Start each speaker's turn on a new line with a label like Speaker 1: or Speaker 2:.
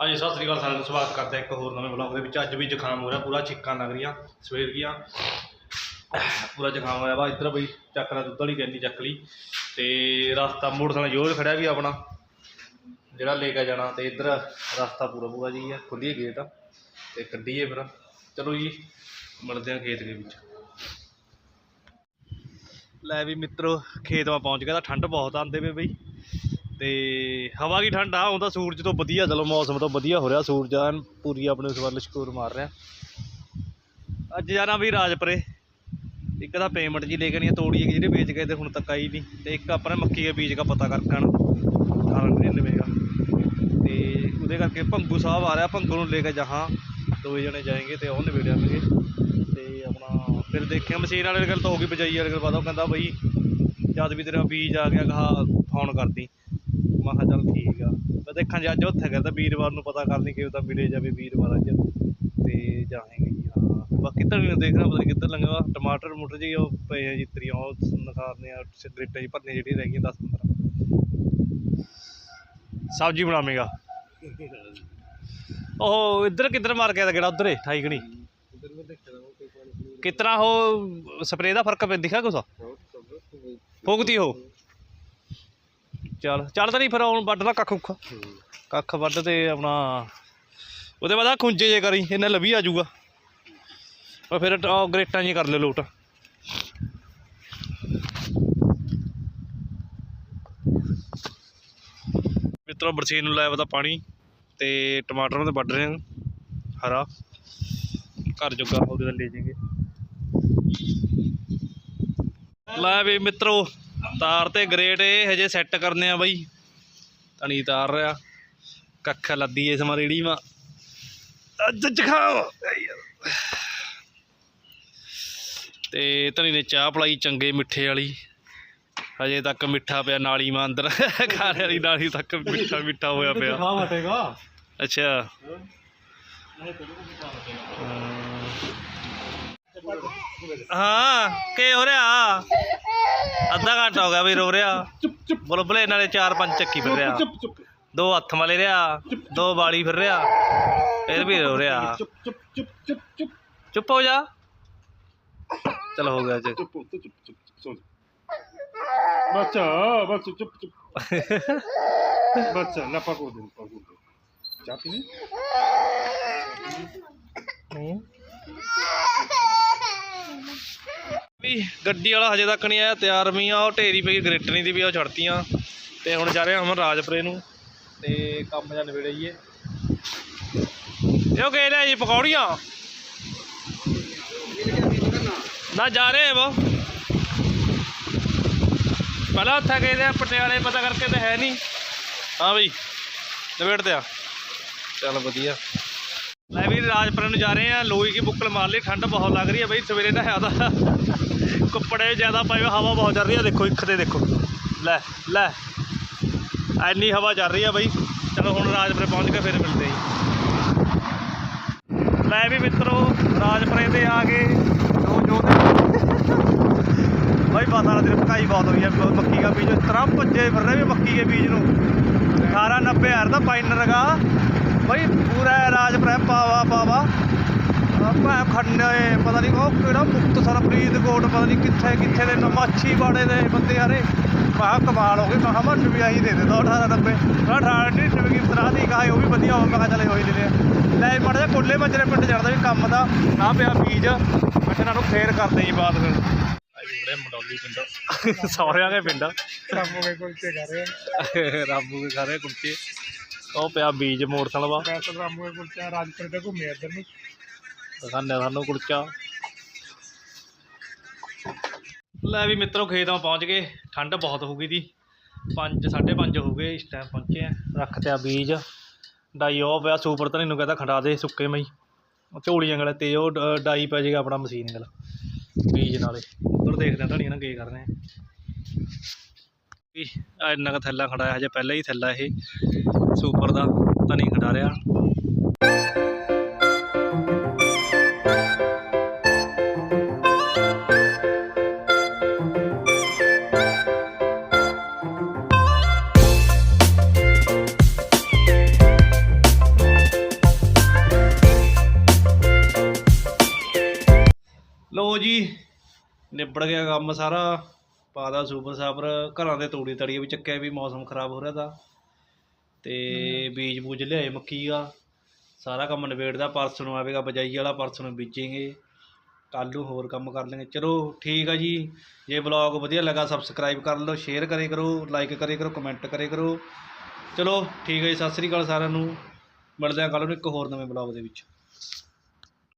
Speaker 1: ਹਾਂਜੀ, ਸਤਿ ਸ੍ਰੀ ਅਕਾਲ ਸਾਰਿਆਂ ਨੂੰ, ਸਵਾਗਤ ਕਰਦੇ ਹਾਂ ਇੱਕ ਹੋਰ ਨਵੇਂ ਵਲੌਗ ਦੇ ਵਿੱਚ। ਅੱਜ ਵੀ ਜ਼ੁਕਾਮ ਹੋ ਰਿਹਾ, ਪੂਰਾ ਛਿੱਕਾਂ ਲੱਗ ਰਹੀਆਂ, ਸਵੇਰ ਦੀਆਂ। ਪੂਰਾ ਜ਼ੁਕਾਮ ਹੋਇਆ ਵਾ, ਇੱਧਰ ਬਈ ਚੱਕ ਲਾ ਦੁੱਧ ਵਾਲੀ ਕੈਨੀ ਚੱਕ ਲਈ, ਤੇ ਰਸਤਾ ਮੋਟਰਸਾਈਕਲ ਜੋਰ ਖੜਿਆ ਵੀ ਆਪਣਾ, ਜਿਹੜਾ ਲੈ ਕੇ ਜਾਣਾ, ਤੇ ਇੱਧਰ ਰਸਤਾ ਪੂਰਾ ਪੂਰਾ ਜੀ ਆ ਖੁੱਲੀਏ ਗੇਟ, ਤੇ ਕੱਢੀਏ ਫਿਰ। ਚਲੋ ਜੀ, ਮਿਲਦੇ ਆ ਖੇਤ ਦੇ ਵਿੱਚ। ਲੈ ਵੀ ਮਿੱਤਰੋ, ਖੇਤ ਮਾ ਪਹੁੰਚ ਗਿਆ ਤਾਂ ਠੰਡ ਬਹੁਤ ਆਂਦੇ ਪਈ ਬਈ। ਤੇ ਹਵਾ ਕੀ ਠੰਡ ਆ? ਉਹਦਾ ਸੂਰਜ ਤੋਂ ਵਧੀਆ, ਚਲੋ ਮੌਸਮ ਤੋਂ ਵਧੀਆ ਹੋ ਰਿਹਾ ਸੂਰਜ ਐਨ ਪੂਰੀ ਆਪਣੇ ਉਸ ਵੱਲ ਸ਼ਕੂਰ ਮਾਰ ਰਿਹਾ। ਅੱਜ ਜਾਣਾ ਵੀ ਰਾਜਪੁਰੇ। ਇੱਕ ਤਾਂ ਪੇਮੈਂਟ ਜੀ ਲੈ ਕੇ ਨਹੀਂ ਤੋੜੀ ਹੈਗੀ ਜਿਹੜੇ ਵੇਚ ਗਏ ਤੇ ਹੁਣ ਤੱਕ ਆਈ ਨਹੀਂ। ਤੇ ਇੱਕ ਆਪਣੇ ਮੱਕੀ ਦੇ ਬੀਜ ਦਾ ਪਤਾ ਕਰਕੇ ਆਣ ਕਾਰਨ ਲਵੇਗਾ ਤੇ ਉਹਦੇ ਕਰਕੇ ਭੰਗੂ ਸਾਹਿਬ ਆ ਰਿਹਾ, ਭੰਗੂ ਨੂੰ ਲੈ ਕੇ ਜਹਾਂ ਦੋ ਜਣੇ ਜਾਏਗੇ ਤੇ ਉਹ ਨਵੇੜ ਆਣਗੇ ਤੇ ਆਪਣਾ ਫਿਰ ਦੇਖਿਆ ਮਸ਼ੀਨ ਵਾਲੇ ਗੱਲ ਤਾਂ ਹੋ ਗਈ ਬਜਾਈ ਵਾਲੇ ਗੱਲ ਪਤਾ ਉਹ ਕਹਿੰਦਾ ਬਈ, ਜਦ ਵੀ ਤੇਰਾ ਬੀਜ ਆ ਗਿਆ ਕਹਾ ਫੋਨ ਕਰਦੀ। ਮੈਂ ਕਿਹਾ ਚੱਲ ਠੀਕ ਆ। ਮੈਂ ਦੇਖਾਂ ਜੇ ਅੱਜ ਉੱਥੇ ਗਿਆ ਤਾਂ ਵੀਰਵਾਰ ਨੂੰ ਪਤਾ ਕਰਨੀ ਕਿ ਉਹ ਤਾਂ ਮਿਲੇ ਜਾਵੇ ਵੀਰਵਾਰ ਅੱਜ। ਤੇ ਜਾਵਾਂਗੇ ਜੀ ਹਾਂ। ਬਾਕੀ ਤਾਂ ਨੂੰ ਦੇਖਣਾ ਪਤਾ ਨਹੀਂ ਕਿੱਧਰ ਲੰਗਾ ਟਮਾਟਰ ਮੋਟਰ ਜੀ ਉਹ ਪਏ ਆ ਜੀ ਤਰੀਆਂ ਉਹ ਨਖਾਰਨੇ ਆ ਸਿਗਰੇਟਾਂ ਜੀ ਭਰਨੇ ਜਿਹੜੀ ਰਹਿ ਗਈਆਂ 10 15 ਸਬਜ਼ੀ ਬਣਾਵੇਂਗਾ। ਉਹ ਇੱਧਰ ਕਿੱਧਰ ਮਾਰ ਗਿਆ ਗੇੜਾ ਉਧਰ ਠਾਈ ਗਣੀ ਕਿਤਨਾ ਉਹ ਸਪਰੇ ਦਾ ਫ਼ਰਕ ਦਿਖਾ ਕੁਛ? ਫੁਗਦੀ ਹੋ ਚੱਲ ਚੱਲ ਤਾਂ ਨਹੀਂ ਫਿਰ ਹੁਣ ਵੱਢ ਲਾ ਕੱਖ ਕੁੱਖ। ਕੱਖ ਵੱਢ ਤੇ ਆਪਣਾ, ਉਹਦੇ ਬਾਅਦ ਆ ਖੁੰਝੇ ਜੇ ਕਰੀ, ਇਹਨਾਂ ਲਵੀ ਆ ਜਾਊਗਾ। ਉਹ ਫਿਰ ਗਰੇਟਾਂ ਜੀ ਕਰ ਲੈ ਲੋਟ। ਮਿੱਤਰੋ ਬਰਸੀਨ ਨੂੰ ਲਾਇਆ ਵਾ ਪਾਣੀ ਤੇ ਟਮਾਟਰ ਨੂੰ ਵੱਢ ਰਹੇ ਹਾਂ। ਹਰਾ। ਘਰ ਜੋਗਾ ਹੋ ਨਾਲ ਲੈ ਜਾਵਾਂਗੇ ਲੈ ਵੀ ਮਿੱਤਰੋ ਤਾਰ ਤੇ ਗ੍ਰੇਡ ਇਹ ਹਜੇ ਸੈੱਟ ਕਰਨੇ ਆ ਬਾਈ। ਤਣੀ ਤਾਰ ਰਿਆ ਕੱਖ ਲੱਦੀ ਇਸ ਮਾ ਰੇੜੀ ਮਾ ਅੱਜ ਚਖਾਓ ਤੇ ਤਣੀ ਨੇ ਚਾਹ ਪਲਾਈ ਚੰਗੇ ਮਿੱਠੇ ਵਾਲੀ। ਹਜੇ ਤੱਕ ਮਿੱਠਾ ਪਿਆ ਨਾਲੀ ਮਾ ਅੰਦਰ। ਖਾਣੇ ਵਾਲੀ ਨਾਲੀ ਤੱਕ ਮਿੱਠਾ ਮਿੱਠਾ ਹੋਇਆ ਪਿਆ। ਅੱਛਾ। ਹਾਂ ਕੀ ਹੋ ਰਿਹਾ? ਅੱਧਾ ਘੰਟਾ ਹੋ ਗਿਆ ਵੀ ਰੋ ਰਿਹਾ। ਬੁਲਬੁਲੇ ਨਾਲੇ ਚਾਰ ਪੰਜ ਚੱਕੀ ਫਿਰ ਰਿਹਾ। ਦੋ ਹੱਥ ਮਲੇ ਰਿਹਾ ਦੋ ਬਾਲੀ ਫਿਰ ਰਿਹਾ ਫਿਰ ਵੀ ਰੋ ਰਿਹਾ।
Speaker 2: ਚੁੱਪ ਚੁੱਪ ਚੁੱਪ ਚੁੱਪ ਚੁੱਪ
Speaker 1: ਚੁੱਪ। ਹੋ ਜਾ। ਚਲ ਹੋ ਗਿਆ ਜੀ।
Speaker 2: ਚੁੱਪ ਹੋ ਚੁੱਪ ਚੁੱਪ ਸੋ ਬੱਚਾ ਬੱਚਾ ਚੁੱਪ ਚੁੱਪ। ਬੱਚਾ ਨਾ ਪਕੋ ਦੇ ਪਕੋ ਦੇ। ਚਾਹ ਪੀਣੀ
Speaker 1: ਵੀ ਗੱਡੀ ਵਾਲਾ ਹਜੇ ਤੱਕ ਨਹੀਂ ਆਇਆ, ਤਿਆਰ ਵੀ ਆ, ਉਹ ਢੇਰੀ ਪਈ, ਗ੍ਰੇਟਣੀ ਦੀ ਵੀ ਉਹ ਛੜਤੀਆਂ ਤੇ ਹੁਣ ਜਾ ਰਹੇ ਹਾਂ ਅਮਨ ਰਾਜਪੁਰੇ ਨੂੰ, ਤੇ ਕੰਮ ਜਾਂ ਨਵੇੜੇ ਜੀਏ ਇਹ ਕਹਿ ਰਿਹਾ ਜੀ, ਪਕੌੜੀਆਂ। ਨਾ ਜਾ ਰਹੇ ਬੋ ਪਹਿਲਾਂ ਉੱਥੇ ਗਏ ਤੇ ਪਟਿਆਲੇ ਪਤਾ ਕਰਕੇ ਤੇ ਹੈ ਨਹੀਂ। ਹਾਂ ਬਈ ਨਵੇੜ ਤੇ ਆ। ਚੱਲ ਵਧੀਆ। ਲੈ ਵੀ ਰਾਜਪੁਰੇ ਨੂੰ ਜਾ ਰਹੇ ਆ ਲੋਈ ਕੀ ਬੁੱਕਲ ਮਾਰ ਲਈ, ਠੰਡ ਬਹੁਤ ਲੱਗ ਰਹੀ ਹੈ ਬਈ, ਸਵੇਰੇ ਨਾ ਦਾ ਕੱਪੜੇ ਜ਼ਿਆਦਾ ਪਾਏ ਹਵਾ ਬਹੁਤ ਚੱਲ ਰਹੀ ਹੈ, ਦੇਖੋ, ਇੱਕ ਤੇ ਦੇਖੋ, ਲੈ ਲੈ, ਐਨੀ ਹਵਾ ਚੱਲ ਰਹੀ ਹੈ ਬਈ, ਚਲੋ ਹੁਣ ਰਾਜਪੁਰੇ ਪਹੁੰਚ ਕੇ ਫਿਰ ਮਿਲਦੇ ਹਾਂ ਲੈ ਵੀ ਮਿੱਤਰੋ, ਰਾਜਪੁਰੇ ਤੇ ਆ ਗਏ ਜੋ ਜੋ ਭਾਈ ਪਤਾ ਨਾ ਦਿਨ ਪਕਾਈ ਬਹੁਤ ਹੋਈ ਹੈ ਮੱਕੀ ਦਾ ਬੀਜ ਤਰ੍ਹਾਂ ਭੱਜੇ ਫਿਰ ਰਹੇ ਵੀ ਮੱਕੀ ਦੇ ਬੀਜ ਨੂੰ। 18 90 ਹਜ਼ਾਰ ਦਾ ਪਾਈਨਰ ਹੈਗਾ। ਬਈ ਪੂਰਾ ਰਾਜਪੁਰਾ ਪਾਵਾ ਪਾਵਾ। ਆਪਾਂ ਖੰਡੇ ਪਤਾ ਨਹੀਂ ਉਹ ਕਿਹੜਾ ਮੁਕਤ ਸਰਪ੍ਰੀਤ ਕੋਟ ਪਤਾ ਨਹੀਂ ਕਿੱਥੇ ਕਿੱਥੇ ਦੇ ਨਮਾਛੀ ਬਾੜੇ ਦੇ ਬੰਦੇ ਯਾਰੇ ਮਾ ਕਮਾਲ ਹੋ ਗਈ ਮੈਂ ਕਿਹਾ ਵੀ ਆਹੀ ਦੇ ਦੇ ਦੋ 18 90 18 ਨਹੀਂ ਨਵੀਂ ਤਰ੍ਹਾਂ ਦੀ ਕਹਾਈ ਉਹ ਵੀ ਵਧੀਆ ਹੋ ਮੈਂ ਚੱਲ ਹੋਈ ਆ ਲੈ ਮਾੜਾ ਜਿਹਾ ਕੋਲੇ ਮੱਜਰੇ ਪਿੰਡ ਜਾਣਦਾ ਵੀ ਕੰਮ ਦਾ। ਆ ਪਿਆ ਬੀਜ। ਮੈਂ ਇਹਨਾਂ ਨੂੰ ਫੇਰ ਕਰਦੇ ਜੀ ਬਾਅਦ ਫਿਰ। ਆਈ ਮੰਡੌਲੀ ਪਿੰਡ। ਸੌਰਿਆਂ ਦੇ ਪਿੰਡ।
Speaker 2: ਰਾਮੋ ਕੇ ਕੋਲ ਤੇ ਕਰ ਰਹੇ।
Speaker 1: ਰਾਮੂ ਦੇ ਸਾਰੇ ਕੁਲਚੇ ਉਹ ਪਿਆ ਬੀਜ ਮੋਟਰਸਾਈਕਲ ਵਾ।
Speaker 2: ਮੈਂ ਤਾਂ ਰਾਮੋ ਕੇ ਕੋਲ ਤੇ ਰਾਜਪੁਰ ਤੇ ਘੁੰਮੇ ਇੱਧਰ ਨੂੰ।
Speaker 1: ਦਿਖਾਉਂਦੇ ਸਾਨੂੰ ਕੁਲਚਾ। ਲੈ ਵੀ ਮਿੱਤਰੋ ਖੇਤ ਪਹੁੰਚ ਗਏ। ਠੰਡ ਬਹੁਤ ਹੋ ਗਈ ਦੀ। 5 5:30 ਹੋ ਗਏ ਇਸ ਟਾਈਮ ਪਹੁੰਚੇ ਆ। ਰੱਖ ਤੇ ਆ ਬੀਜ। ਡਾਈ ਉਹ ਪਿਆ ਸੁਪਰ ਤਾਂ ਇਹਨੂੰ ਕਹਿੰਦਾ ਖੰਡਾ ਦੇ ਸੁੱਕੇ ਮਈ। ਉਹ ਝੋਲੀਆਂ ਗਲੇ ਤੇ ਉਹ ਡਾਈ ਪੈ ਜਾਏਗਾ ਆਪਣਾ ਮਸ਼ੀਨ ਗਲ ਬੀਜ ਨਾਲੇ। ਉਧਰ ਦੇਖਦੇ ਆ ਧਣੀਆਂ ਨਾਲ ਕੀ ਕਰਨੇ ਆ। ਵੀ ਇੰਨਾ ਕ ਥੱਲਾ ਖੜਾ, ਹਜੇ ਪਹਿਲਾਂ ਹੀ ਥੱਲਾ ਇਹ ਸੁਪਰ ਦਾ ਤਾਂ ਨਹੀਂ ਖੜਾ ਰਿਹਾ। ਲੋ ਜੀ, ਨਿਬੜ ਗਿਆ ਕੰਮ ਸਾਰਾ। ਪਾਦਾ ਸੁਪਰ ਸਾਪਰ ਘਰਾਂ ਦੇ ਤੂੜੀ ਤੜੀਏ ਵੀ ਚੱਕਿਆ ਵੀ ਮੌਸਮ ਖਰਾਬ ਹੋ ਰਿਹਾ ਤਾ। ਤੇ ਬੀਜ ਬੂਜ ਲਿਆਏ ਮੱਕੀ ਦਾ। ਸਾਰਾ ਕੰਮ ਨਿਬੇੜਦਾ ਪਰਸੋਂ ਨੂੰ ਆਵੇਗਾ ਬਜਾਈ ਵਾਲਾ ਪਰਸੋਂ ਨੂੰ ਬੀਜੇਂਗੇ। ਕੱਲ੍ਹ ਨੂੰ ਹੋਰ ਕੰਮ ਕਰ ਲਾਂਗੇ। ਚਲੋ ਠੀਕ ਆ ਜੀ। ਜੇ ਬਲੌਗ ਵਧੀਆ ਲੱਗਾ ਸਬਸਕ੍ਰਾਈਬ ਕਰ ਲਓ ਸ਼ੇਅਰ ਕਰੇ ਕਰੋ ਲਾਈਕ ਕਰੇ ਕਰੋ ਕਮੈਂਟ ਕਰੇ ਕਰੋ। ਚਲੋ ਠੀਕ ਹੈ ਜੀ ਸਤਿ ਸ੍ਰੀ ਅਕਾਲ ਸਾਰਿਆਂ ਨੂੰ। ਮਿਲਦੇ ਹਾਂ ਕੱਲ੍ਹ ਨੂੰ ਇੱਕ ਹੋਰ ਨਵੇਂ ਬਲੌਗ ਦੇ ਵਿੱਚ।